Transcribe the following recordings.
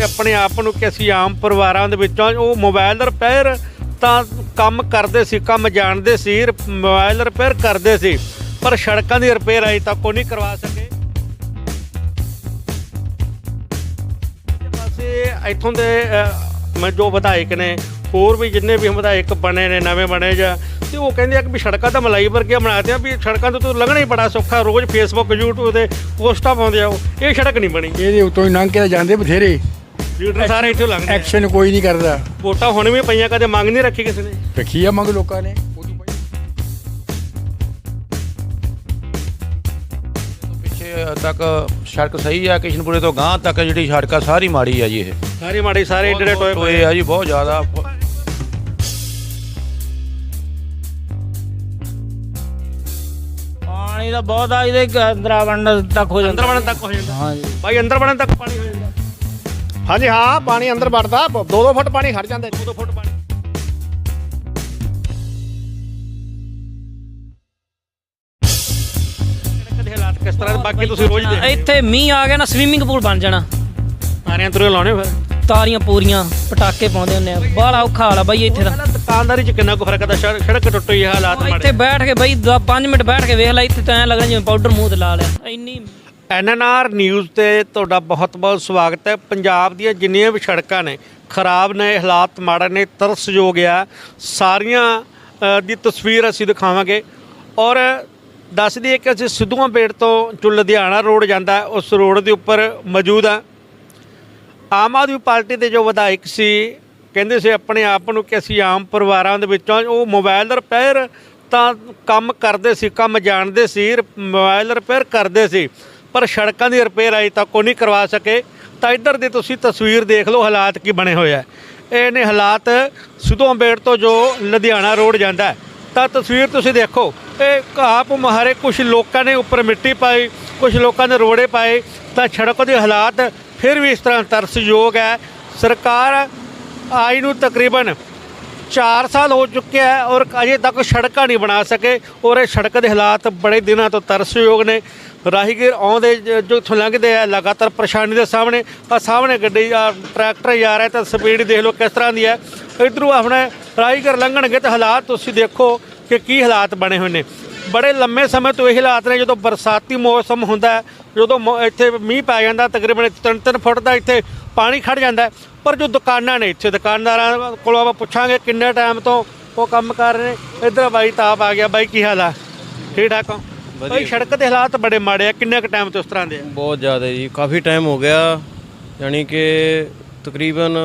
ਤੇ ਆਪਣੇ ਆਪ ਨੂੰ ਕਿ ਅਸੀਂ ਆਮ ਪਰਿਵਾਰਾਂ ਦੇ ਵਿੱਚੋਂ ਉਹ ਮੋਬਾਈਲ ਰਿਪੇਅਰ ਤਾਂ ਕੰਮ ਕਰਦੇ ਸੀ, ਕੰਮ ਜਾਣਦੇ ਸੀ ਰਿਪ- ਮੋਬਾਈਲ ਰਿਪੇਅਰ ਕਰਦੇ ਸੀ, ਪਰ ਸੜਕਾਂ ਦੀ ਰਿਪੇਅਰ ਅਜੇ ਤੱਕ ਉਹ ਨਹੀਂ ਕਰਵਾ ਸਕੇ। ਪਾਸੇ ਇੱਥੋਂ ਦੇ ਮੈਂ ਜੋ ਵਿਧਾਇਕ ਨੇ, ਹੋਰ ਵੀ ਜਿੰਨੇ ਵੀ ਵਿਧਾਇਕ ਬਣੇ ਨੇ, ਨਵੇਂ ਬਣੇ ਜਾਂ, ਤੇ ਉਹ ਕਹਿੰਦੇ ਆ ਕਿ ਵੀ ਸੜਕਾਂ ਤਾਂ ਮਲਾਈ ਵਰਗੀਆਂ ਬਣਾਤੀਆਂ ਵੀ ਸੜਕਾਂ ਤੋਂ ਤਾਂ ਲੰਘਣਾ ਹੀ ਬੜਾ ਸੌਖਾ, ਰੋਜ਼ ਫੇਸਬੁੱਕ YouTube ਤੇ ਪੋਸਟਾਂ ਪਾਉਂਦੇ ਆ ਇਹ ਸੜਕ ਨਹੀਂ ਬਣੀ। ਇਹਦੇ ਉੱਤੋਂ ਹੀ ਲੰਘ ਕੇ ਜਾਂਦੇ ਬਥੇਰੇ। ਲੀਡਰ ਸਾਰੇ ਇੱਥੋਂ ਲੰਘਦੇ ਆ। ਐਕਸ਼ਨ ਕੋਈ ਨਹੀਂ ਕਰਦਾ। ਵੋਟਾਂ ਹੁਣ ਵੀ ਪਈਆਂ ਕਦੇ ਮੰਗ ਨਹੀਂ ਰੱਖੀ ਕਿਸੇ ਨੇ। ਰੱਖੀ ਆ ਮੰਗ ਲੋਕਾਂ ਨੇ? ਉਦੋਂ ਪਈ। ਪਿੱਛੇ ਤੱਕ ਸੜਕ ਸਹੀ ਆ ਕਿਸ਼ਨਪੁਰੇ ਤੋਂ ਗਾਂਹ ਤੱਕ ਜਿਹੜੀ ਸੜਕ ਆ ਸਾਰੀ ਮਾੜੀ ਆ ਜੀ ਇਹ। ਸਾਰੇ ਮਾੜੇ ਸਾਰੇ ਏਡੇ ਟੋਏ ਪਏ ਆ। ਜੀ ਬਹੁਤ ਜ਼ਿਆਦਾ। ਪਾਣੀ ਦਾ ਬਹੁਤ ਆ ਇਹਦੇ ਅੰਦਰ ਵੜਨ ਤੱਕ ਹੋ ਅੰਦਰ ਵੜਨ ਤੱਕ ਹੋ ਜਾਂਦਾ। ਹਾਂਜੀ। ਭਾਈ ਅੰਦਰ ਵੜਨ ਤੱਕ ਪਾਣੀ ਹੋ ਜਾਂਦਾ। ਹਾਂਜੀ ਹਾਂ ਪਾਣੀ ਅੰਦਰ ਵੜਦਾ 2-2 ਫੁੱਟ ਪਾਣੀ ਖੜ ਜਾਂਦਾ 2 ਫੁੱਟ ਪਾਣੀ। ਦੇ ਹਾਲਾਤ ਕਿਸ ਤਰ੍ਹਾਂ ਦੇ ਬਾਕੀ ਤੁਸੀਂ ਰੋਜ਼ ਦੇਖਦੇ ਇੱਥੇ ਮੀਂਹ ਆ ਗਿਆ ਨਾ ਸਵੀਮਿੰਗ ਪੂਲ ਬਣ ਜਾਣਾ। ਸਾਰਿਆਂ ਤੁਰੇ ਲਾਉਣੇ ਫਿਰ? ਤਾਰੀਆਂ ਪੂਰੀਆਂ ਪਟਾਕੇ ਪਾਉਂਦੇ ਹੁੰਦੇ ਆ। ਬੜਾ ਔਖਾ ਹਾਲ ਆ ਬਾਈ ਇੱਥੇ ਦਾ। ਪਹਿਲਾਂ ਦੁਕਾਨਦਾਰੀ ਚ ਕਿੰਨਾ ਕੁ ਫ਼ਰਕ ਹੈ ਸੜਕ ਟੁੱਟੀ ਹੈ ਹਾਲਾਤ ਇੱਥੇ ਮਾੜੇ। ਬੈਠ ਕੇ ਬਾਈ 5 ਮਿੰਟ ਬੈਠ ਕੇ ਵੇਖ ਲੈ ਇੱਥੇ ਤਾਂ ਐ ਲੱਗਦਾ ਜਿਵੇਂ ਪਾਊਡਰ ਮੂੰਹ ਤੇ ਲਾ ਲਿਆ। ਇੰਨੀ ਐਨਐਨਆਰ ਨਿਊਜ਼ ਤੇ ਤੁਹਾਡਾ ਬਹੁਤ-ਬਹੁਤ ਸਵਾਗਤ ਹੈ। ਪੰਜਾਬ ਦੀਆਂ ਜਿੰਨੀਆਂ ਵੀ ਸੜਕਾਂ ਨੇ, ਖਰਾਬ ਨੇ, ਹਾਲਾਤ ਮਾੜੇ ਨੇ, ਤਰਸਯੋਗ ਆ, ਸਾਰੀਆਂ ਦੀ ਤਸਵੀਰ ਅਸੀਂ ਦਿਖਾਵਾਂਗੇ। ਔਰ ਦੱਸ ਦਈਏ ਕਿ ਅਸੀਂ ਸਿੱਧੂਆਂ ਬੇੜ ਤੋਂ ਜੋ ਲੁਧਿਆਣਾ ਰੋਡ ਜਾਂਦਾ, ਉਸ ਰੋਡ ਦੇ ਉੱਪਰ ਮੌਜੂਦ ਆ। ਆਮ ਆਦਮੀ ਪਾਰਟੀ ਦੇ ਜੋ ਵਿਧਾਇਕ ਸੀ, ਕਹਿੰਦੇ ਸੀ ਆਪਣੇ ਆਪ ਨੂੰ ਕਿ ਅਸੀਂ ਆਮ ਪਰਿਵਾਰਾਂ ਦੇ ਵਿੱਚੋਂ ਉਹ ਮੋਬਾਈਲ ਰਿਪੇਅਰ ਤਾਂ ਕੰਮ ਕਰਦੇ ਸੀ, ਕੰਮ ਜਾਣਦੇ ਸੀ ਰਿਪ- ਮੋਬਾਈਲ ਰਿਪੇਅਰ ਕਰਦੇ ਸੀ। ਪਰ ਸੜਕਾਂ ਦੀ ਰਿਪੇਅਰ ਅਜੇ ਤੱਕ ਉਹ ਨਹੀਂ ਕਰਵਾ ਸਕੇ। ਤਾਂ ਇੱਧਰ ਦੀ ਤੁਸੀਂ ਤਸਵੀਰ ਦੇਖ ਲਓ ਹਾਲਾਤ ਕੀ ਬਣੇ ਹੋਏ ਆ। ਇਹ ਨੇ ਹਾਲਾਤ ਸਿੱਧੂ ਅੰਬੇੜ ਤੋਂ ਜੋ ਲੁਧਿਆਣਾ ਰੋਡ ਜਾਂਦਾ ਤਾਂ ਤਸਵੀਰ ਤੁਸੀਂ ਦੇਖੋ, ਇਹ ਆਪ ਮਹਾਰੇ ਕੁਝ ਲੋਕਾਂ ਨੇ ਉੱਪਰ ਮਿੱਟੀ ਪਾਈ ਕੁਝ ਲੋਕਾਂ ਨੇ ਰੋੜੇ ਪਾਏ। ਤਾਂ ਸੜਕ ਦੇ ਹਾਲਾਤ ਫਿਰ ਵੀ ਇਸ ਤਰ੍ਹਾਂ ਤਰਸਯੋਗ ਹੈ। ਸਰਕਾਰ ਆਈ ਨੂੰ ਤਕਰੀਬਨ 4 ਸਾਲ ਹੋ ਚੁੱਕੇ ਹੈ ਔਰ ਅਜੇ ਤੱਕ ਸੜਕਾਂ ਨਹੀਂ ਬਣਾ ਸਕੇ ਔਰ ਇਹ ਸੜਕ ਦੇ ਹਾਲਾਤ ਬੜੇ ਦਿਨਾਂ ਤੋਂ ਤਰਸਯੋਗ ਨੇ। ਰਾਹੀਗੀਰ ਆਉਂਦੇ ਜੋ ਇੱਥੋਂ ਲੰਘਦੇ ਆ, ਲਗਾਤਾਰ ਪਰੇਸ਼ਾਨੀ ਦੇ ਸਾਹਮਣੇ ਆ ਸਾਹਮਣੇ ਗੱਡੀ ਆ, ਟਰੈਕਟਰ ਜਾ ਰਿਹਾ, ਤਾਂ ਸਪੀਡ ਦੇਖ ਲਓ ਕਿਸ ਤਰ੍ਹਾਂ ਦੀ ਹੈ। ਇਧਰੋਂ ਆਪਣੇ ਰਾਹੀਗੀਰ ਲੰਘਣਗੇ ਤਾਂ ਹਾਲਾਤ ਤੁਸੀਂ ਦੇਖੋ ਕਿ ਕੀ ਹਾਲਾਤ ਬਣੇ ਹੋਏ ਨੇ। ਬੜੇ ਲੰਮੇ ਸਮੇਂ ਤੋਂ ਇਹ ਹਾਲਾਤ ਨੇ, ਜਦੋਂ ਬਰਸਾਤੀ ਮੌਸਮ ਹੁੰਦਾ ਜਦੋਂ ਮੌ- ਇੱਥੇ ਮੀਂਹ ਪੈ ਜਾਂਦਾ, ਤਕਰੀਬਨ 3-3 ਫੁੱਟ ਦਾ ਇੱਥੇ ਪਾਣੀ ਖੜ ਜਾਂਦਾ। ਪਰ ਜੋ ਦੁਕਾਨਾਂ ਨੇ ਇੱਥੇ ਦੁਕਾਨਦਾਰਾਂ ਕੋਲੋਂ ਆਪਾਂ ਪੁੱਛਾਂਗੇ ਕਿੰਨੇ ਟਾਈਮ ਤੋਂ ਉਹ ਕੰਮ ਕਰ ਰਹੇ ਨੇ। ਇੱਧਰ ਬਾਈ ਤਾਪ ਆ ਗਿਆ। ਬਾਈ ਕੀ ਹਾਲ ਆ? ਠੀਕ ਠਾਕ ਹੋ? ਬਾਈ ਸੜਕ ਦੇ ਹਾਲਾਤ ਬੜੇ ਮਾੜੇ ਆ। ਕਿੰਨੇ ਕ ਟਾਈਮ ਤੋਂ ਇਸ ਤਰ੍ਹਾਂ ਦੇ ਆ? ਬਹੁਤ ਜ਼ਿਆਦਾ ਜੀ। ਕਾਫੀ ਟਾਈਮ ਹੋ ਗਿਆ। ਯਾਨੀ ਕਿ ਤਕਰੀਬਨ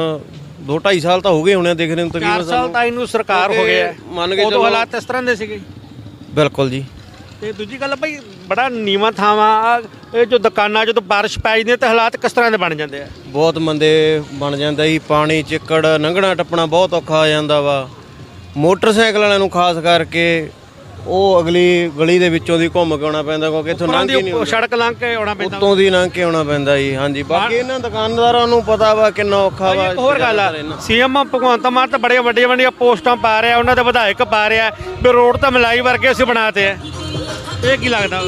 2.5 ਸਾਲ ਤਾਂ ਹੋ ਗਏ ਹੋਣੇ ਦੇਖਦੇ ਨੂੰ 4 ਤਕਰੀਬਨ ਸਾਲ ਤਾਂ ਇਹਨੂੰ ਸਰਕਾਰ ਹੋ ਗਿਆ। ਮੰਨ ਕੇ ਚੱਲੋ। ਹਾਲਾਤ ਇਸ ਤਰ੍ਹਾਂ ਦੇ ਸੀਗੇ। ਬਿਲਕੁਲ ਜੀ। ਤੇ ਦੂਜੀ ਗੱਲ ਬਈ ਬੜਾ ਨੀਵਾਂ ਥਾਵਾਂ ਇਹ ਜੋ ਦੁਕਾਨਾਂ ਜਦੋਂ ਬਾਰਿਸ਼ ਪੈ ਜਾਂਦੀ ਹੈ ਤਾਂ ਹਾਲਾਤ ਕਿਸ ਤਰ੍ਹਾਂ ਦੇ ਬਣ ਜਾਂਦੇ ਆ? ਬਹੁਤ ਮੰਦੇ ਬਣ ਜਾਂਦਾ ਜੀ ਪਾਣੀ ਚਿੱਕੜ ਲੰਘਣਾ ਟੱਪਣਾ ਬਹੁਤ ਔਖਾ ਹੋ ਜਾਂਦਾ ਵਾ। ਮੋਟਰਸਾਈਕਲ ਵਾਲਿਆਂ ਨੂੰ ਖਾਸ ਕਰਕੇ ਉਹ ਅਗਲੀ ਗਲੀ ਦੇ ਵਿੱਚੋਂ ਦੀ ਘੁੰਮ ਕੇ ਆਉਣਾ ਪੈਂਦਾ ਕਿਉਂਕਿ ਇੱਥੋਂ ਲੰਘ ਹੀ ਨਹੀਂ ਹੁੰਦਾ। ਸੜਕ ਲੰਘ ਕੇ ਆਉਣਾ ਪੈਂਦਾ ਉੱਤੋਂ ਦੀ ਲੰਘ ਕੇ ਆਉਣਾ ਪੈਂਦਾ ਜੀ ਹਾਂਜੀ। ਬਾਕੀ ਇਹਨਾਂ ਦੁਕਾਨਦਾਰਾਂ ਨੂੰ ਪਤਾ ਵਾ ਕਿੰਨਾ ਔਖਾ ਵਾ ਇੱਕ ਹੋਰ ਗੱਲ ਆ ਸੀਐਮ ਭਗਵੰਤ ਮਾਨ ਤਾਂ ਬੜੀਆਂ ਵੱਡੀਆਂ ਵੱਡੀਆਂ ਪੋਸਟਾਂ ਪਾ ਰਿਹਾ ਉਹਨਾਂ ਦੇ ਵਿਧਾਇਕ ਪਾ ਰਿਹਾ ਵੀ ਰੋਡ ਤਾਂ ਮਲਾਈ ਵਰਗੇ ਅਸੀਂ ਬਣਾਤੇ ਆ। ਇਹ ਕੀ ਲੱਗਦਾ?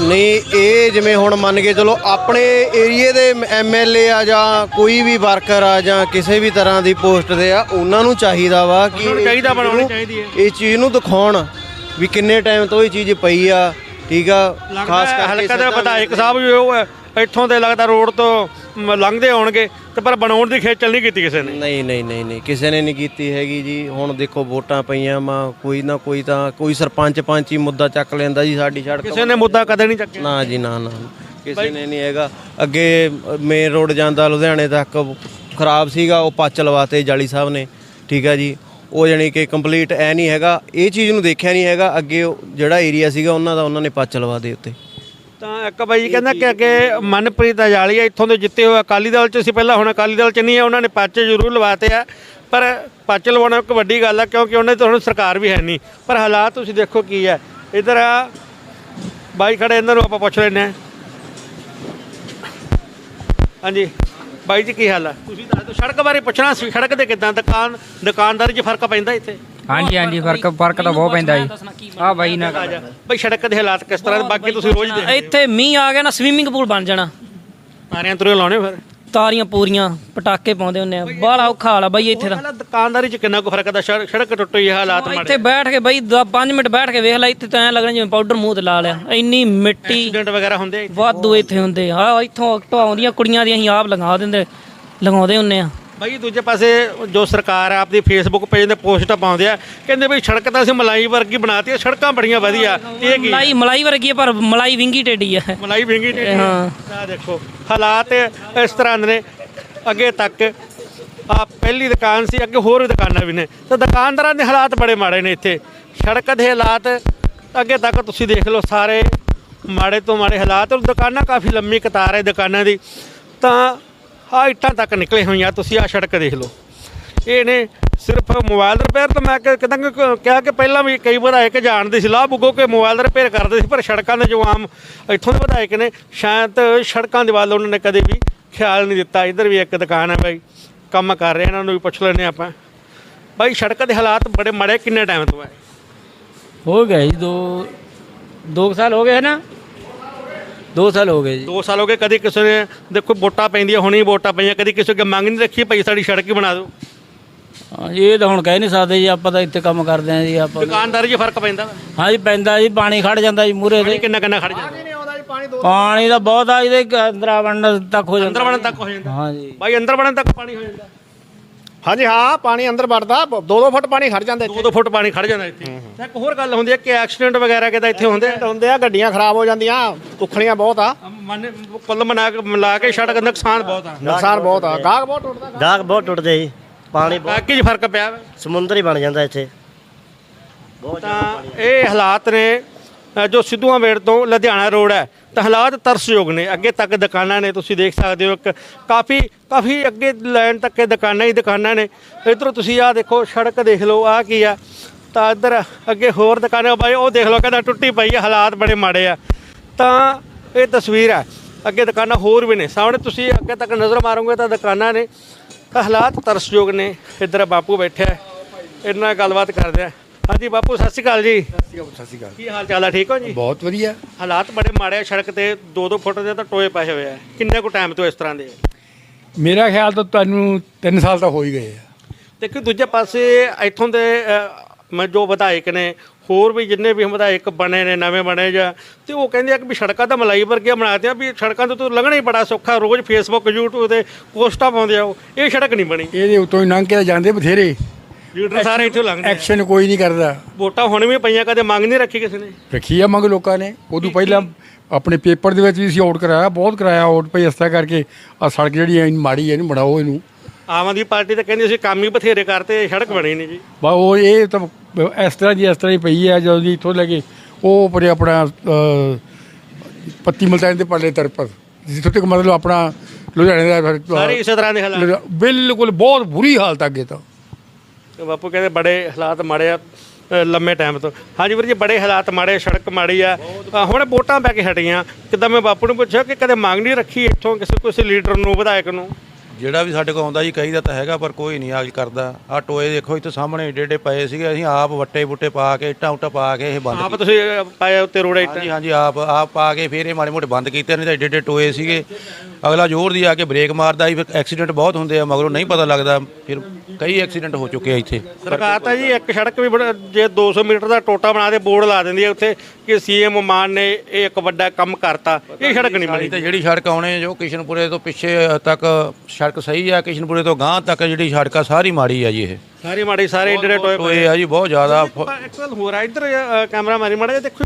ਨਹੀਂ ਇਹ ਜਿਵੇਂ ਹੁਣ ਮੰਨ ਕੇ ਚਲੋ ਆਪਣੇ ਏਰੀਏ ਦੇ ਐਮਐਲਏ ਆ ਜਾਂ ਕੋਈ ਵੀ ਵਰਕਰ ਆ ਜਾਂ ਕਿਸੇ ਵੀ ਤਰ੍ਹਾਂ ਦੀ ਪੋਸਟ ਦੇ ਆ ਉਹਨਾਂ ਨੂੰ ਚਾਹੀਦਾ ਵਾ ਕਿ ਉਹਨਾਂ ਨੂੰ ਚਾਹੀਦਾ ਚੀਜ਼ ਬਣਾਉਣੀ ਨੂੰ- ਚਾਹੀਦੀ ਹੈ। ਇਹ ਚੀਜ਼ ਨੂੰ ਦਿਖਾਉਣ ਵੀ ਕਿੰਨੇ ਟਾਈਮ ਤੋਂ ਇਹ ਚੀਜ਼ ਪਈ ਆ ਠੀਕ ਆ? ਖਾਸ ਕਰਕੇ ਹਲਕਾ ਦੇ ਵਿਧਾਇਕ ਸਾਹਿਬ ਵੀ ਉਹ ਇੱਥੋਂ ਦੇ ਲੱਗਦਾ ਰੋਡ ਤੋਂ ਲੰਘਦੇ ਆਉਣਗੇ ਤੇ ਪਰ ਬਣਾਉਣ ਦੀ ਖੇਚਲ ਨਹੀਂ ਕੀਤੀ ਕਿਸੇ ਨੇ? ਨਹੀਂ ਨਹੀਂ ਨਹੀਂ ਨਹੀਂ ਕਿਸੇ ਨੇ ਨਹੀਂ ਕੀਤੀ ਹੈਗੀ ਜੀ। ਹੁਣ ਦੇਖੋ ਵੋਟਾਂ ਪਈਆਂ ਮਾ ਕੋਈ ਨਾ ਕੋਈ ਤਾਂ ਕੋਈ ਸਰਪੰਚ ਪੰਚ ਹੀ ਮੁੱਦਾ ਚੱਕ ਲੈਂਦਾ ਜੀ ਸਾਡੀ ਸੜਕ ਕਿਸੇ ਨੇ ਮੁੱਦਾ ਕਦੇ ਨਹੀਂ ਚੱਕਿਆ? ਨਾ ਜੀ ਨਾ ਨਾ ਕਿਸੇ ਨੇ ਨਹੀਂ ਹੈਗਾ। ਅੱਗੇ ਮੇਨ ਰੋਡ ਜਾਂਦਾ ਲੁਧਿਆਣੇ ਤੱਕ ਖਰਾਬ ਸੀਗਾ ਉਹ ਪੱਚ ਲਵਾਤੇ ਜਾਲੀ ਸਾਹਿਬ ਨੇ ਠੀਕ ਆ ਜੀ। ਉਹ ਜਾਨੀ ਕਿ ਕੰਪਲੀਟ ਐ ਨਹੀਂ ਹੈਗਾ। ਇਹ ਚੀਜ਼ ਨੂੰ ਦੇਖਿਆ ਨਹੀਂ ਹੈਗਾ। ਅੱਗੇ ਜਿਹੜਾ ਏਰੀਆ ਸੀਗਾ ਉਹਨਾਂ ਦਾ ਉਹਨਾਂ ਨੇ ਪੱਚ ਲਵਾ ਦੇ ਉੱਤੇ। ਤਾਂ ਇੱਕ ਬਾਈ ਜੀ ਕਹਿੰਦਾ ਕਿ ਅੱਗੇ ਮਨਪ੍ਰੀਤ ਅਜਾਲੀਆ ਇੱਥੋਂ ਦੇ ਜਿੱਤੇ ਹੋਏ ਅਕਾਲੀ ਦਲ ਚ ਸੀ ਪਹਿਲਾਂ, ਹੁਣ ਅਕਾਲੀ ਦਲ ਚ ਨਹੀਂ ਹੈ ਉਹਨਾਂ ਨੇ ਪਾਚੇ ਜ਼ਰੂਰ ਲਵਾਤੇ ਆ। ਪਰ ਪਾਚੇ ਲਵਾਉਣਾ ਇੱਕ ਵੱਡੀ ਗੱਲ ਆ, ਕਿਉਂਕਿ ਉਹਨਾਂ ਦੀ ਤਾਂ ਹੁਣ ਸਰਕਾਰ ਵੀ ਹੈ ਨਹੀਂ। ਪਰ ਹਾਲਾਤ ਤੁਸੀਂ ਦੇਖੋ ਕੀ ਹੈ ਇਧਰ ਆ, ਬਾਈ ਖੜੇ ਇਹਨਾਂ ਨੂੰ ਆਪਾਂ ਪੁੱਛ ਲੈਨੇ ਆ ਹਾਂਜੀ, ਬਾਈ ਜੀ ਕੀ ਹਾਲ ਆ? ਤੁਸੀਂ ਦੱਸ ਦਿਓ, ਸੜਕ ਬਾਰੇ ਪੁੱਛਣਾ ਸੀ। ਸੜਕ ਦੇ ਕਿਦਾਂ? ਦੁਕਾਨ ਦੁਕਾਨਦਾਰੀ 'ਚ ਫ਼ਰਕ ਪੈਂਦਾ ਇੱਥੇ? ਹਾਂਜੀ ਹਾਂਜੀ ਫ਼ਰਕ ਫ਼ਰਕ ਤਾਂ ਬਹੁਤ ਪੈਂਦਾ ਜੀ। ਆ ਬਾਈ ਨਾ। ਆ ਬਈ ਸੜਕ ਦੇ ਹਾਲਾਤ ਕਿਸ ਤਰ੍ਹਾਂ ਦੇ ਬਾਕੀ ਤੁਸੀਂ ਰੋਜ਼ ਦੇਖਦੇ ਇੱਥੇ ਮੀਂਹ ਆ ਗਿਆ ਨਾ ਸਵੀਮਿੰਗ ਪੂਲ ਬਣ ਜਾਣਾ। ਸਾਰਿਆਂ ਤੁਰੇ ਲਾਉਣੇ ਫਿਰ? ਤਾਰੀਆਂ ਪੂਰੀਆਂ ਪਟਾਕੇ ਪਾਉਂਦੇ ਹੁੰਨੇ ਆ। ਬਾਹਲਾ ਔਖਾ ਹਾਲ ਆ ਬਾਈ ਇੱਥੇ ਦਾ ਪਹਿਲਾਂ ਦੁਕਾਨਦਾਰੀ 'ਚ ਕਿੰਨਾ ਕੁ ਫ਼ਰਕ ਹੈ ਸੜਕ ਟੁੱਟੀ ਹੈ ਹਾਲਾਤ ਮਾੜੇ। ਇੱਥੇ ਬੈਠ ਕੇ ਬਾਈ 5 ਮਿੰਟ ਬੈਠ ਕੇ ਵੇਖ ਲੈ ਇੱਥੇ ਤਾਂ ਐ ਲੱਗਣਾ ਜਿਵੇਂ ਪਾਊਡਰ ਮੂੰਹ ਤੇ ਲਾ ਲਿਆ। ਇੰਨੀ ਮਿੱਟੀ ਐਕਸੀਡੈਂਟ ਵਗੈਰਾ ਹੁੰਦੇ ਆ। ਵਾਧੂ ਇੱਥੇ ਹੁੰਦੇ ਆ। ਇੱਥੋਂ ਢਾਉਂਦੀਆਂ ਕੁੜੀਆਂ ਦੀਆਂ ਅਸੀਂ ਆਪ ਲਗਾ ਦਿੰਦੇ ਲਗਾਉਂਦੇ ਹੁੰਨੇ ਆ। ਬਾਈ ਦੂਜੇ ਪਾਸੇ ਜੋ ਸਰਕਾਰ ਆ ਆਪਦੀ ਫੇਸਬੁੱਕ ਪੇਜ ਤੇ ਪੋਸਟਾਂ ਪਾਉਂਦੇ ਆ ਕਹਿੰਦੇ ਵੀ ਸੜਕ ਤਾਂ ਅਸੀਂ ਮਲਾਈ ਵਰਗੀ ਬਣਾਤੀ ਆ ਸੜਕਾਂ ਬੜੀਆਂ ਵਧੀਆ। ਇਹ ਕੀ? ਮਲਾਈ ਮਲਾਈ ਵਰਗੀ ਆ ਪਰ ਮਲਾਈ ਵਿੰਗੀ ਟੇਡੀ ਆ। ਮਲਾਈ ਵਿੰਗੀ ਟੇਡੀ ਹਾਂ। ਆ ਦੇਖੋ ਹਾਲਾਤ ਇਸ ਤਰ੍ਹਾਂ ਦੇ ਨੇ। ਅੱਗੇ ਤੱਕ ਆ ਪਹਿਲੀ ਦੁਕਾਨ ਸੀ ਅੱਗੇ ਹੋਰ ਵੀ ਦੁਕਾਨਾਂ ਵੀ ਨੇ। ਤਾਂ ਦੁਕਾਨਦਾਰਾਂ ਦੇ ਹਾਲਾਤ ਬੜੇ ਮਾੜੇ ਨੇ ਇੱਥੇ। ਸੜਕ ਦੇ ਹਾਲਾਤ ਅੱਗੇ ਤੱਕ ਤੁਸੀਂ ਦੇਖ ਲਓ ਸਾਰੇ ਮਾੜੇ ਤੋਂ ਮਾੜੇ ਹਾਲਾਤ। ਔਰ ਦੁਕਾਨਾਂ ਕਾਫੀ ਲੰਮੀ ਕਤਾਰ ਹੈ ਦੁਕਾਨਾਂ ਦੀ। ਤਾਂ ਆ ਇੱਟਾਂ ਤੱਕ ਨਿਕਲੇ ਹੋਈਆਂ, ਤੁਸੀਂ ਆ ਸੜਕ ਦੇਖ ਲਓ। ਇਹ ਨੇ ਸਿਰਫ ਮੋਬਾਈਲ ਰਿਪੇਅਰ ਤਾਂ ਮੈਂ ਕਿ- ਕਿਦਾਂ ਕਿਹਾ ਕਿ ਪਹਿਲਾਂ ਵੀ ਕਈ ਵਿਧਾਇਕ ਜਾਣਦੇ ਸੀ ਲਾਭ ਬੁੱਗੋ ਕੇ ਮੋਬਾਈਲ ਰਿਪੇਅਰ ਕਰਦੇ ਸੀ, ਪਰ ਸੜਕਾਂ ਦੇ ਜੋ ਆਮ ਇੱਥੋਂ ਦੇ ਵਿਧਾਇਕ ਨੇ, ਸ਼ਾਇਦ ਸੜਕਾਂ ਦੇ ਵੱਲ ਉਹਨਾਂ ਨੇ ਕਦੇ ਵੀ ਖਿਆਲ ਨਹੀਂ ਦਿੱਤਾ। ਇੱਧਰ ਵੀ ਇੱਕ ਦੁਕਾਨ ਹੈ ਬਾਈ, ਕੰਮ ਕਰ ਰਹੇ ਇਹਨਾਂ ਨੂੰ ਵੀ ਪੁੱਛ ਲੈਂਦੇ ਆਪਾਂ। ਬਾਈ, ਸੜਕ ਦੇ ਹਾਲਾਤ ਬੜੇ ਮਾੜੇ ਕਿੰਨੇ ਟਾਈਮ ਤੋਂ ਹੈ? ਹੋ ਗਏ ਜੀ ਦੋ ਦੋ ਕੁ ਸਾਲ ਹੋ ਗਏ ਹੈ ਨਾ? ਦੋ ਸਾਲ ਹੋ ਗਏ ਜੀ। 2 ਸਾਲ ਹੋ ਗਏ ਕਦੀ ਕਿਸੇ ਨੇ ਦੇਖੋ ਵੋਟਾਂ ਪੈਂਦੀਆਂ ਹੁਣੀ ਵੋਟਾਂ ਪਈਆਂ ਕਦੀ ਕਿਸੇ ਅੱਗੇ ਮੰਗ ਨਹੀਂ ਰੱਖੀ ਭਾਈ ਸਾਡੀ ਸੜਕ ਹੀ ਬਣਾ ਦਿਓ। ਹਾਂ ਜੀ, ਇਹ ਤਾਂ ਹੁਣ ਕਹਿ ਨਹੀਂ ਸਕਦੇ ਜੀ ਆਪਾਂ ਤਾਂ ਇੱਥੇ ਕੰਮ ਕਰਦੇ ਆਂ ਜੀ ਆਪਾਂ ਦੁਕਾਨਦਾਰੀ 'ਚ ਫ਼ਰਕ ਪੈਂਦਾ ਵਾ। ਹਾਂ ਜੀ ਪੈਂਦਾ ਜੀ ਪਾਣੀ ਖੜ ਜਾਂਦਾ ਜੀ ਮੂਰੇ ਪਾਣੀ ਤੇ ਕਿੰਨਾ ਕਿੰਨਾ ਖੜ ਜਾਂਦਾ। ਪਾਣੀ ਦਾ ਬਹੁਤ ਆ ਇਹਦੇ ਅੰਦਰ ਵੜਨ ਤੱਕ ਹੋ ਜਾਂਦਾ ਅੰਦਰ ਵੜਨ ਤੱਕ ਹੋ ਜਾਂਦਾ। ਹਾਂ ਜੀ। ਬਾਈ ਅੰਦਰ ਵੜਨ ਤੱਕ ਪਾਣੀ ਹੋ ਜਾਂਦਾ। ਹਾਂਜੀ ਹਾਂ ਪਾਣੀ ਅੰਦਰ ਵੜਦਾ 2-2 ਫੁੱਟ ਪਾਣੀ ਖੜ ਜਾਂਦਾ ਇੱਥੇ। 2-2 ਫੁੱਟ ਪਾਣੀ ਖੜ ਜਾਂਦਾ ਇੱਥੇ। ਤੇ ਇੱਕ ਹੋਰ ਗੱਲ ਹੁੰਦੀ ਹੈ ਕਿ ਐਕਸੀਡੈਂਟ ਵਗੈਰਾ ਕਿਦਾ ਇੱਥੇ ਹੁੰਦੇ ਆ? ਹੁੰਦੇ ਆ ਗੱਡੀਆਂ ਖਰਾਬ ਹੋ ਜਾਂਦੀਆਂ ਉਖਲੀਆਂ ਬਹੁਤ ਆ। ਮਨ ਕੁੱਲ ਮਨਾ ਕੇ ਮਿਲਾ ਕੇ ਸੜਕ ਦਾ ਨੁਕਸਾਨ ਬਹੁਤ ਆ। ਨੁਕਸਾਨ ਬਹੁਤ ਆ। ਗਾਹਕ ਬਹੁਤ ਟੁੱਟਦਾ ਗਾਹਕ ਬਹੁਤ ਟੁੱਟਦੇ ਜੀ। ਪਾਣੀ ਬਹੁਤ ਬਾਕੀ 'ਚ ਫ਼ਰਕ ਪਿਆ ਵਾ। ਸਮੁੰਦਰ ਹੀ ਬਣ ਜਾਂਦਾ ਇੱਥੇ। ਤਾਂ ਇਹ ਹਾਲਾਤ ਨੇ ਜੋ ਸਿੱਧੂਆਂ ਵੇੜ ਤੋਂ ਲੁਧਿਆਣਾ ਰੋਡ ਹੈ, ਤਾਂ ਹਾਲਾਤ ਤਰਸਯੋਗ ਨੇ। ਅੱਗੇ ਤੱਕ ਦੁਕਾਨਾਂ ਨੇ, ਤੁਸੀਂ ਦੇਖ ਸਕਦੇ ਹੋ ਇੱਕ ਕਾਫੀ ਕਾਫੀ ਅੱਗੇ ਲਾਈਨ ਤੱਕ ਇਹ ਦੁਕਾਨਾਂ ਹੀ ਦੁਕਾਨਾਂ ਨੇ। ਇਧਰੋਂ ਤੁਸੀਂ ਆਹ ਦੇਖੋ, ਸੜਕ ਦੇਖ ਲਓ, ਆਹ ਕੀ ਆ। ਤਾਂ ਇੱਧਰ ਅੱਗੇ ਹੋਰ ਦੁਕਾਨਾਂ ਬਾਈ, ਉਹ ਦੇਖ ਲਓ, ਕਹਿੰਦਾ ਟੁੱਟੀ ਪਈ ਹੈ ਹਾਲਾਤ ਬੜੇ ਮਾੜੇ ਆ। ਤਾਂ ਇਹ ਤਸਵੀਰ ਹੈ ਅੱਗੇ ਦੁਕਾਨਾਂ ਹੋਰ ਵੀ ਨੇ। ਸਾਹਮਣੇ ਤੁਸੀਂ ਅੱਗੇ ਤੱਕ ਨਜ਼ਰ ਮਾਰੋਗੇ ਤਾਂ ਦੁਕਾਨਾਂ ਨੇ। ਤਾਂ ਹਾਲਾਤ ਤਰਸਯੋਗ ਨੇ। ਇੱਧਰ ਬਾਪੂ ਬੈਠਾ ਇਹਨਾਂ ਨਾਲ ਗੱਲਬਾਤ ਕਰਦੇ ਆ। ਹਾਂਜੀ ਬਾਪੂ ਸਤਿ ਸ਼੍ਰੀ ਅਕਾਲ ਜੀ। ਸਤਿ ਸ਼੍ਰੀ ਅਕਾਲ ਕੀ ਹਾਲ ਚਾਲ ਆ ਠੀਕ ਹੋ ਜੀ? ਬਹੁਤ ਵਧੀਆ। ਹਾਲਾਤ ਬੜੇ ਮਾੜੇ ਆ ਸੜਕ ਤੇ 2-2 ਫੁੱਟ ਦੇ ਤਾਂ ਟੋਏ ਪਏ ਹੋਏ ਆ। ਕਿੰਨੇ ਕੁ ਟਾਈਮ ਤੋਂ ਇਸ ਤਰ੍ਹਾਂ ਦੇ ਆ? ਮੇਰਾ ਖਿਆਲ ਤਾਂ ਤੁਹਾਨੂੰ 3 ਸਾਲ ਤਾਂ ਹੋ ਹੀ ਗਏ ਆ। ਦੇਖੋ ਦੂਜੇ ਪਾਸੇ ਇੱਥੋਂ ਦੇ ਮੈਂ ਜੋ ਵਿਧਾਇਕ ਨੇ ਹੋਰ ਵੀ ਜਿੰਨੇ ਵੀ ਵਿਧਾਇਕ ਬਣੇ ਨੇ ਨਵੇਂ ਬਣੇ ਜਾਂ ਤੇ ਉਹ ਕਹਿੰਦੇ ਆ ਕਿ ਵੀ ਸੜਕਾਂ ਤਾਂ ਮਲਾਈ ਵਰਗੀਆਂ ਬਣਾਤੇ ਆ ਵੀ ਸੜਕਾਂ ਤੋਂ ਤਾਂ ਲੰਘਣਾ ਹੀ ਬੜਾ ਸੌਖਾ ਰੋਜ਼ ਫੇਸਬੁੱਕ YouTube ਤੇ ਪੋਸਟਾਂ ਪਾਉਂਦੇ ਆ ਉਹ ਇਹ ਸੜਕ ਨਹੀਂ ਬਣੀ। ਇਹਦੇ ਉੱਤੋਂ ਹੀ ਲੰਘ ਕੇ ਤਾਂ ਜਾਂਦੇ ਬਥੇਰੇ। ਲੀਡਰ ਸਾਰੇ ਇੱਥੋਂ ਲੰਘਦੇ ਆ। ਐਕਸ਼ਨ ਕੋਈ ਨਹੀਂ ਕਰਦਾ। ਵੋਟਾਂ ਹੁਣ ਵੀ ਪਈਆਂ ਕਦੇ ਮੰਗ ਨਹੀਂ ਰੱਖੀ ਕਿਸੇ ਨੇ? ਰੱਖੀ ਆ ਮੰਗ ਲੋਕਾਂ ਨੇ। ਉਦੋਂ ਪਹਿਲਾਂ ਆਪਣੇ ਪੇਪਰ ਦੇ ਵਿੱਚ ਵੀ ਅਸੀਂ ਆਊਟ ਕਰਾਇਆ ਬਹੁਤ ਕਰਾਇਆ ਆਊਟ ਭਈ ਇਸ ਤਰ੍ਹਾਂ ਕਰਕੇ ਆ ਸੜਕ ਜਿਹੜੀ ਐ ਮਾੜੀ ਐ ਇਹਨੂੰ ਬਣਾਓ ਇਹਨੂੰ। ਆਮ ਆਦਮੀ ਪਾਰਟੀ ਤਾਂ ਕਹਿੰਦੀ ਅਸੀਂ ਕੰਮ ਹੀ ਬਥੇਰੇ ਕਰਤੇ ਸੜਕ ਬਣੀ ਨਹੀਂ ਜੀ। ਬਾ ਉਹ ਇਹ ਤਾਂ ਇਸ ਤਰ੍ਹਾਂ ਦੀ ਇਸ ਤਰ੍ਹਾਂ ਹੀ ਪਈ ਹੈ ਜਦੋਂ ਦੀ ਇੱਥੋਂ ਲੈ ਕੇ ਉਹ ਪਰੇ ਆਪਣਾ ਅ, ਪੱਤੀ ਮਲਤਾਨ ਦੇ ਪਰਲੇ ਤਰਫ ਜਿੱਥੋਂ ਤੱਕ ਮਤਲਬ ਆਪਣਾ ਲੁਧਿਆਣੇ ਦਾ ਫਿਰ, ਸਾਰੇ ਇਸੇ ਤਰ੍ਹਾਂ ਦੇ ਹਾਲਾਤ। ਲੁਧਿਆ- ਬਿਲਕੁਲ ਬਹੁਤ ਬੁਰੀ ਹਾਲਤ ਅੱਗੇ ਤਾਂ ਤੇ। ਬਾਪੂ ਕਹਿੰਦੇ ਬੜੇ ਹਾਲਾਤ ਮਾੜੇ ਆ ਅ, ਲੰਮੇ ਟਾਈਮ ਤੋਂ। ਹਾਂਜੀ ਵੀਰ ਜੀ ਬੜੇ ਹਾਲਾਤ ਮਾੜੇ ਸੜਕ ਮਾੜੀ ਆ। ਅ, ਹੁਣ ਵੋਟਾਂ ਪੈ ਕੇ ਹਟੀਆਂ। ਕਿੱਦਾਂ ਮੈਂ ਬਾਪੂ ਨੂੰ ਪੁੱਛਿਆ ਕਿ ਕਦੇ ਮੰਗ ਨਹੀਂ ਰੱਖੀ ਇੱਥੋਂ ਕਿਸੇ ਕਿਸੇ ਲੀਡਰ ਨੂੰ ਵਿਧਾਇਕ ਨੂੰ? ਜਿਹੜਾ ਵੀ ਸਾਡੇ ਕੋਲ ਆਉਂਦਾ ਜੀ ਕਹੀਦਾ ਤਾਂ ਹੈਗਾ ਪਰ ਕੋਈ ਨਹੀਂ ਆਜ ਕਰਦਾ। ਆ ਟੋਏ ਦੇਖੋ ਇੱਥੇ ਸਾਹਮਣੇ ਏਡੇ ਏਡੇ ਪਏ ਸੀਗੇ ਅਸੀਂ ਆਪ ਵੱਟੇ ਬੁੱਟੇ ਪਾ ਕੇ ਇੱਟਾਂ ਉੱਟਾਂ ਪਾ ਕੇ ਇਹ ਬੰਦ ਆਪ ਤੁਸੀਂ ਪਾਏ ਉੱਤੇ ਰੋੜੇ ਇੱਟ? ਹਾਂਜੀ ਹਾਂਜੀ ਆਪ ਆਪ ਪਾ ਕੇ ਫਿਰ ਇਹ ਮਾੜੇ ਮੋਟੇ ਬੰਦ ਕੀਤੇ ਨਹੀਂ ਤਾਂ ਏਡੇ ਏਡੇ ਟੋਏ ਸੀਗੇ। ਅਗਲਾ ਜ਼ੋਰ ਦੀ ਆ ਕੇ ਬ੍ਰੇਕ ਮਾਰਦਾ ਸੀ ਫਿਰ ਐਕਸੀਡੈਂਟ ਬਹੁਤ ਹੁੰਦੇ ਆ ਮਗਰੋਂ ਨਹੀਂ ਪਤਾ ਲੱਗਦਾ ਫਿਰ ਕਈ ਐਕਸੀਡੈਂਟ ਹੋ ਚੁੱਕੇ ਆ ਇੱਥੇ। ਸਰਕਾਰ ਤਾਂ ਜੀ ਇੱਕ ਸੜਕ ਵੀ ਬੜਾ- ਜੇ 200 ਮੀਟਰ ਦਾ ਟੋਟਾ ਬਣਾ ਦੇ ਬੋਰਡ ਲਾ ਦਿੰਦੀ ਹੈ ਉੱਥੇ। ਕਿ ਸੀਐਮ ਮਾਨ ਨੇ ਇਹ ਇੱਕ ਵੱਡਾ ਕੰਮ ਕਰਤਾ ਇਹ ਸੜਕ ਨਹੀਂ ਬਣੀ। ਤੇ ਜਿਹੜੀ ਸੜਕ ਆਉਣੇ ਜੋ ਕਿਸ਼ਨਪੁਰੇ ਤੋਂ ਪਿੱਛੇ ਤੱਕ ਸੜਕ ਸਹੀ ਆ ਕਿਸ਼ਨਪੁਰੇ ਤੋਂ ਗਾਂਹ ਤੱਕ ਜਿਹੜੀ ਸੜਕ ਆ ਸਾਰੀ ਮਾੜੀ ਆ ਜੀ ਇਹ। ਸਾਰੀ ਮਾੜੀ ਸਾਰੇ ਏਡੇ ਟੋਏ ਪਏ ਆ। ਜੀ ਬਹੁਤ ਜ਼ਿਆਦਾ ਗੱਲ ਹੋਰ ਆ ਇੱਧਰ ਕੈਮਰਾ ਮਾਰੀ ਮਾੜਾ ਜਿਹਾ ਦੇਖੋ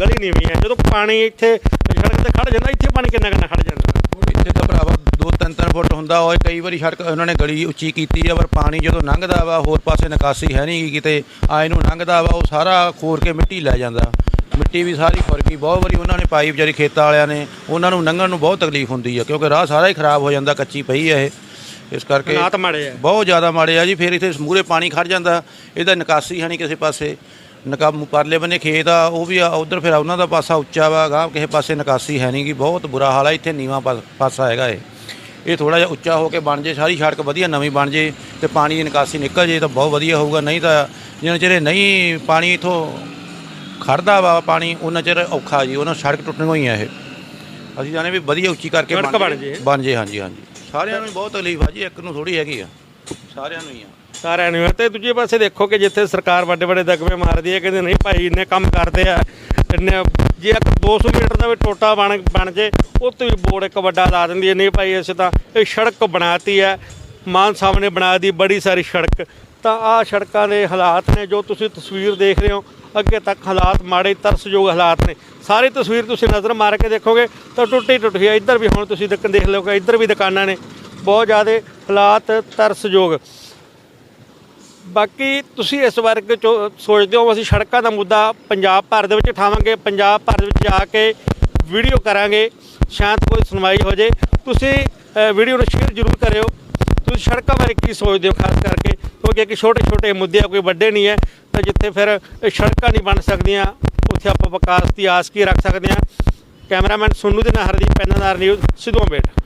ਗਲੀ ਨੀਵੀਂ ਹੈ ਜਦੋਂ ਪਾਣੀ ਇੱਥੇ ਸੜਕ ਤੇ ਖੜ ਜਾਂਦਾ ਇੱਥੇ ਪਾਣੀ ਕਿੰਨਾ ਕਿੰਨਾ ਖੜ ਜਾਂਦਾ। ਇੱਥੇ ਤਾਂ ਭਰਾਵਾ 2-3 ਫੁੱਟ ਹੁੰਦਾ ਉਹ ਕਈ ਵਾਰੀ ਸੜਕ ਉਹਨਾਂ ਨੇ ਗਲੀ ਉੱਚੀ ਕੀਤੀ ਆ ਪਰ ਪਾਣੀ ਜਦੋਂ ਲੰਘਦਾ ਵਾ ਹੋਰ ਪਾਸੇ ਨਿਕਾਸੀ ਹੈ ਨਹੀਂ ਕਿਤੇ ਆਏ ਨੂੰ ਲੰਘਦਾ ਵਾ ਉਹ ਸਾਰਾ ਖੋਰ ਕੇ ਮਿੱਟੀ ਲੈ ਜਾਂਦਾ। ਮਿੱਟੀ ਵੀ ਸਾਰੀ ਗਈ ਬਹੁਤ ਵਾਰੀ ਉਹਨਾਂ ਨੇ ਪਾਈ ਵਿਚਾਰੀ ਖੇਤਾਂ ਵਾਲਿਆਂ ਨੇ ਉਹਨਾਂ ਨੂੰ ਲੰਘਣ ਨੂੰ ਬਹੁਤ ਤਕਲੀਫ ਹੁੰਦੀ ਆ ਕਿਉਂਕਿ ਰਾਹ ਸਾਰਾ ਹੀ ਖਰਾਬ ਹੋ ਜਾਂਦਾ ਕੱਚੀ ਪਈ ਆ ਇਹ ਇਸ ਕਰਕੇ ਹਾਲਾਤ ਮਾੜੇ ਆ। ਬਹੁਤ ਜ਼ਿਆਦਾ ਮਾੜੇ ਆ ਜੀ ਫਿਰ ਇੱਥੇ ਮੂਰੇ ਪਾਣੀ ਖੜ ਜਾਂਦਾ ਇਹਦਾ ਨਿਕਾਸੀ ਹੈ ਨਹੀਂ ਕਿਸੇ ਪਾਸੇ ਨਕਾਬ ਪਰਲੇ ਬੰਨੇ ਖੇਤ ਆ ਉਹ ਵੀ ਆ ਉਧਰ ਫਿਰ ਉਹਨਾਂ ਦਾ ਪਾਸਾ ਉੱਚਾ ਵਾ ਗਾਂ ਕਿਸੇ ਪਾਸੇ ਨਿਕਾਸੀ ਹੈ ਨਹੀਂ ਗੀ ਬਹੁਤ ਬੁਰਾ ਹਾਲ ਆ ਇੱਥੇ ਨੀਵਾਂ ਪਾਸਾ ਹੈਗਾ ਇਹ। ਇਹ ਥੋੜਾ ਜਿਹਾ ਉੱਚਾ ਹੋ ਕੇ ਬਣ ਜੇ ਸਾਰੀ ਸੜਕ ਵਧੀਆ ਨਵੀਂ ਬਣ ਜੇ ਤੇ ਪਾਣੀ ਦੀ ਨਿਕਾਸੀ ਨਿਕਲ ਜੇ ਤਾਂ ਬਹੁਤ ਵਧੀਆ ਹੋਊਗਾ ਨਹੀਂ ਤਾਂ ਚਿਰ ਇਹ ਨਹੀਂ ਪਾਣੀ ਇਥੋਂ ਖੜਦਾ ਵਾ ਪਾਣੀ ਉਹਨਾਂ ਚਿਰ ਔਖਾ ਜੀ ਉਹਨਾਂ ਸੜਕ ਟੁੱਟਣੀ ਹੋਈ ਆ ਇਹ। ਅਸੀਂ ਜਾਣੇ ਵੀ ਵਧੀਆ ਉੱਚੀ ਕਰਕੇ ਸੜਕ ਬਣ ਜੇ। ਬਣ ਜੇ। ਹਾਂਜੀ ਹਾਂਜੀ। ਸਾਰਿਆਂ ਨੂੰ ਹੀ ਬਹੁਤ ਤਕਲੀਫ ਆ ਜੀ ਇੱਕ ਨੂੰ ਥੋੜੀ ਹੈਗੀ ਆ। ਸਾਰਿਆਂ ਨੂੰ ਹੀ ਆ। ਸਾਰਿਆਂ ਨੂੰ ਹੈ ਤੇ ਦੂਜੇ ਪਾਸੇ ਦੇਖੋ ਕਿ ਜਿੱਥੇ ਸਰਕਾਰ ਵੱਡੇ ਵੱਡੇ ਦਗਵੇਂ ਮਾਰਦੀ ਹੈ ਕਹਿੰਦੇ ਨਹੀਂ ਭਾਈ ਇੰਨੇ ਕੰਮ ਕਰਦੇ ਆ ਇੰਨੇ ਜੇ ਇੱਕ 200 ਮੀਟਰ ਦਾ ਵੀ ਟੋਟਾ ਬਣ ਬਣ ਜੇ ਉਹ ਤੇ ਵੀ ਬੋਰਡ ਇੱਕ ਵੱਡਾ ਲਾ ਦਿੰਦੀ ਹੈ ਨਹੀਂ ਭਾਈ ਅਸੀਂ ਤਾਂ ਇਹ ਸੜਕ ਬਣਾਤੀ ਹੈ। ਮਾਨ ਸਾਹਿਬ ਨੇ ਬਣਾ ਦੀ ਬੜੀ ਸਾਰੀ ਸੜਕ। ਤਾਂ ਆਹ ਸੜਕਾਂ ਦੇ ਹਾਲਾਤ ਨੇ ਜੋ ਤੁਸੀਂ ਤਸਵੀਰ ਦੇਖ ਰਹੇ ਹੋ, ਅੱਗੇ ਤੱਕ ਹਾਲਾਤ ਮਾੜੇ, ਤਰਸਯੋਗ ਹਾਲਾਤ ਨੇ। ਸਾਰੀ ਤਸਵੀਰ ਤੁਸੀਂ ਨਜ਼ਰ ਮਾਰ ਕੇ ਦੇਖੋਗੇ, ਤਾਂ ਟੁੱਟੀ ਟੁੱਟੀ ਹੈ ਇੱਧਰ ਵੀ ਹੁਣ ਤੁਸੀਂ ਦੁਕਾਨ ਦੇਖ ਲਓ ਕਿ ਇੱਧਰ ਵੀ ਦੁਕਾਨਾਂ ਨੇ, ਬਹੁਤ ਜ਼ਿਆਦਾ ਹਾਲਾਤ ਤਰਸਯੋਗ। ਬਾਕੀ ਤੁਸੀਂ ਇਸ ਬਾਰੇ ਚੋ- ਸੋਚਦੇ ਹੋ, ਅਸੀਂ ਸੜਕਾਂ ਦਾ ਮੁੱਦਾ ਪੰਜਾਬ ਭਰ ਦੇ ਵਿੱਚ ਉਠਾਵਾਂਗੇ, ਪੰਜਾਬ ਭਰ ਦੇ ਵਿੱਚ ਜਾ ਕੇ ਵੀਡੀਓ ਕਰਾਂਗੇ ਸ਼ਾਇਦ ਕੋਈ ਸੁਣਵਾਈ ਹੋ ਜੇ। ਤੁਸੀਂ ਵੀਡੀਓ ਨੂੰ ਸ਼ੇਅਰ ਜ਼ਰੂਰ ਕਰਿਓ। ਤੁਸੀਂ ਸੜਕਾਂ ਬਾਰੇ ਕੀ ਸੋਚਦੇ ਹੋ, ਖਾਸ ਕਰਕੇ? ਕਿਉਂਕਿ ਕਿ ਛੋਟੇ ਛੋਟੇ ਮੁੱਦੇ ਆ, ਕੋਈ ਵੱਡੇ ਨਹੀਂ ਹੈ, ਤਾਂ ਜਿੱਥੇ ਫਿਰ ਸੜਕਾਂ ਨਹੀਂ ਬਣ ਸਕਦੀਆਂ, ਉੱਥੇ ਆਪਾਂ ਵਿਕਾਸ ਦੀ ਆਸ ਕੀ ਰੱਖ ਸਕਦੇ ਹਾਂ। ਕੈਮਰਾਮੈਨ ਸੁੰਨੂ ਦੇ ਨਾਲ ਹਰਦੀਪ ਪੈਨਨਾਰ ਨਿਊਜ਼ ਸਿੱਧੂਆਂ ਬੇਟ